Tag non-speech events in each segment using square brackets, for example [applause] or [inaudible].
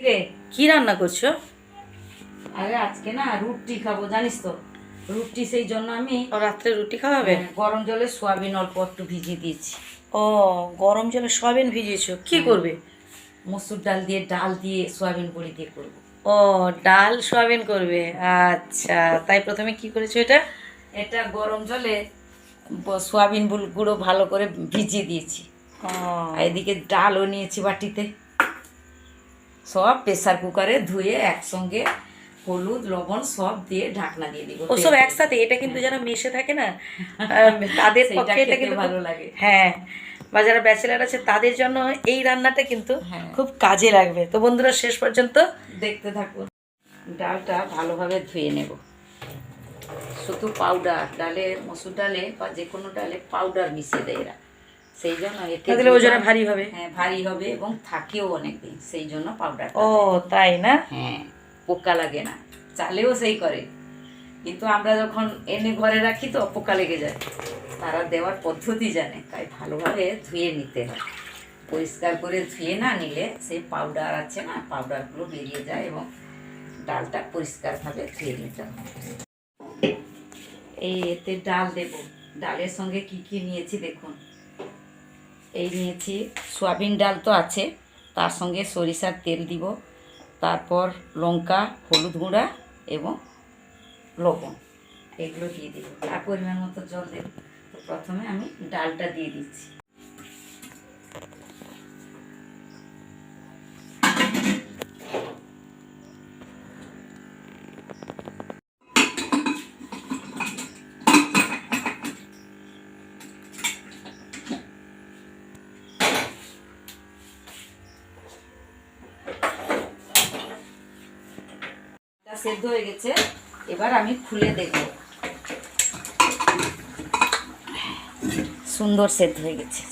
রে কি রান্না করছ? আরে আজকে না রুটি খাব জানিস তো? রুটি সেই জন্য আমি রাত্রে রুটি খাওয়াবে? হ্যাঁ, গরম জলে সোয়াবিন অল্প একটু ভিজিয়ে দিয়েছি। ও গরম জলে সয়াবিন ভিজিয়েছো? কি করবে? মসুর ডাল দিয়ে ডাল দিয়ে সোয়াবিন বড়ি দিয়ে করব। ও ডাল সয়াবিন করবে? আচ্ছা তাই প্রথমে কি করেছ এটা? এটা গরম জলে সোয়াবিন গুঁড়ো ভালো করে ভিজিয়ে দিয়েছি। ও। এদিকে ডালও নিয়েছি বাটিতে। সব প্রেসার কুকারে ধুয়ে একসঙ্গে হলুদ লবণ সব দিয়ে ঢাকনা দিয়ে দিব ওসব একসাথে? এটা কিন্তু যারা মেশে থাকে না? [laughs] তাদের পক্ষে এটা কিন্তু ভালো লাগে। হ্যাঁ বা যারা ব্যাচেলার আছে তাদের জন্য এই রান্নাটা কিন্তু হ্যাঁ। খুব কাজে লাগবে। তো বন্ধুরা শেষ পর্যন্ত দেখতে থাকুন। ডালটা ভালোভাবে ধুয়ে নেব। শুধু পাউডার ডালে মসুর ডালে বা যে কোনো ডালে পাউডার মিশিয়ে দেয় এরা। সেই জন্য এতে তাহলে ওজনে ভারী হবে। হ্যাঁ ভারী হবে এবং থাকেও অনেকদিন সেই জন্য পাউডার ও তাই না? হ্যাঁ পোকা লাগে না চালেও সেই করে। কিন্তু আমরা যখন এনে ঘরে রাখি তো পোকা লেগে যায়। তারা দেওয়ার পদ্ধতি জানে তাই ভালোভাবে ধুয়ে নিতে হয়। পরিষ্কার করে ধুয়ে না নিলে সেই পাউডার আছে না পাউডারগুলো বেরিয়ে যায় এবং ডালটা পরিষ্কারভাবে ধুয়ে নিতে হয়। এই এতে ডাল দেব। ডালের সঙ্গে কি কি নিয়েছি দেখুন। এই নিয়েছি। সয়াবিন ডাল তো আছে, তার সঙ্গে সরিষার তেল দিব, তারপর লঙ্কা, হলুদ গুঁড়া এবং লবণ। এগুলো দিয়ে দিব। আর পরিমাণ মতো জল দেব প্রথমে আমি ডালটা দিয়ে দিচ্ছি। সেদ্ধ হয়ে গেছে। এবার আমি খুলে দেখব সুন্দর সেদ্ধ হয়ে গেছে।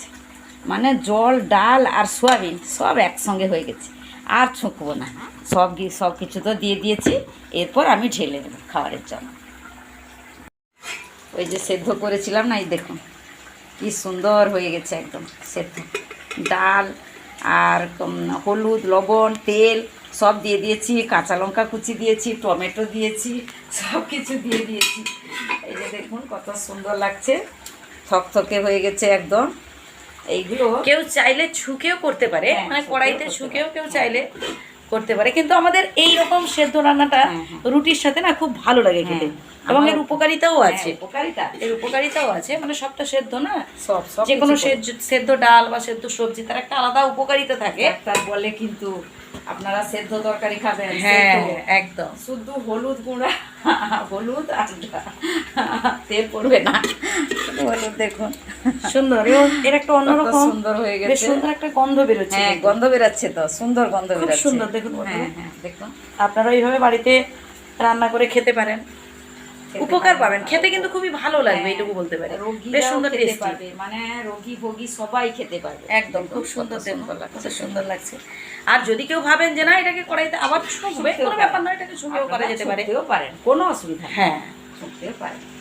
মানে জল, ডাল আর সোয়াবিন সব একসঙ্গে হয়ে গেছে। আর ছুঁকবো না। সব সব কিছু তো দিয়ে দিয়েছি। এরপর আমি ঢেলে দেবো খাবারের জন্য ওই যে সেদ্ধ করেছিলাম না, এই দেখুন। কি সুন্দর হয়ে গেছে একদম সেদ্ধ। ডাল আর হলুদ, লবণ, তেল সব দিয়ে দিয়েছি কাঁচা লঙ্কা কুচি দিয়েছি টমেটো দিয়েছি সব কিছু দিয়ে দিয়েছি। এই যে দেখুন কত সুন্দর লাগছে থকথকে হয়ে গেছে একদম। এইগুলো কেউ চাইলে ছুকেও করতে পারে হ্যাঁ, মানে কড়াইতে ছুকেও কেউ চাইলে করতে পারে কিন্তু আমাদের এই রকম সেদ্ধ রান্নাটা হ্যাঁ, হ্যাঁ। রুটির সাথে না খুব ভালো লাগে খেতে। এবং এর উপকারিতাও আছে। উপকারিতা। এর উপকারিতাও আছে মানে সবটা সেদ্ধ না। সব সব যে কোনো সেদ্ধ ডাল বা সেদ্ধ সবজি তার একটা আলাদা উপকারিতা থাকে। তার বলে কিন্তু আপনারা সেদ্ধ তরকারি খাবেন হ্যাঁ একদম। শুধু হলুদ গুঁড়া হলুদ আর তেল পড়বে না। হলুদ দেখুন। সুন্দর এর- একটা অন্যরকম সুন্দর হয়ে বেশ গেছে। সুন্দর একটা গন্ধ বেরোচ্ছে। হ্যাঁ গন্ধ বেরোচ্ছে তো সুন্দর গন্ধ বেরোচ্ছে। সুন্দর দেখুন হ্যাঁ হ্যাঁ দেখুন। আপনারা এইভাবে বাড়িতে রান্না করে খেতে পারেন। উপকার পাবেন। খেতে কিন্তু খুবই ভালো লাগবে এটুকু বলতে পারি। বেশ সুন্দর খেতে টেস্টি। পারবে। মানে রোগী ভোগী সবাই খেতে পারবে। একদম খুব সুন্দর টেম্পল সুন্দর লাগছে। কত সুন্দর লাগছে। আর যদি কেউ ভাবেন যে না এটাকে কড়াইতে আবার শুকবে কোনো ব্যাপার না এটাকে শুকিয়েও করা যেতে পারে। কেউ পারেন কোনো অসুবিধা হ্যাঁ। শুকতেও পারেন।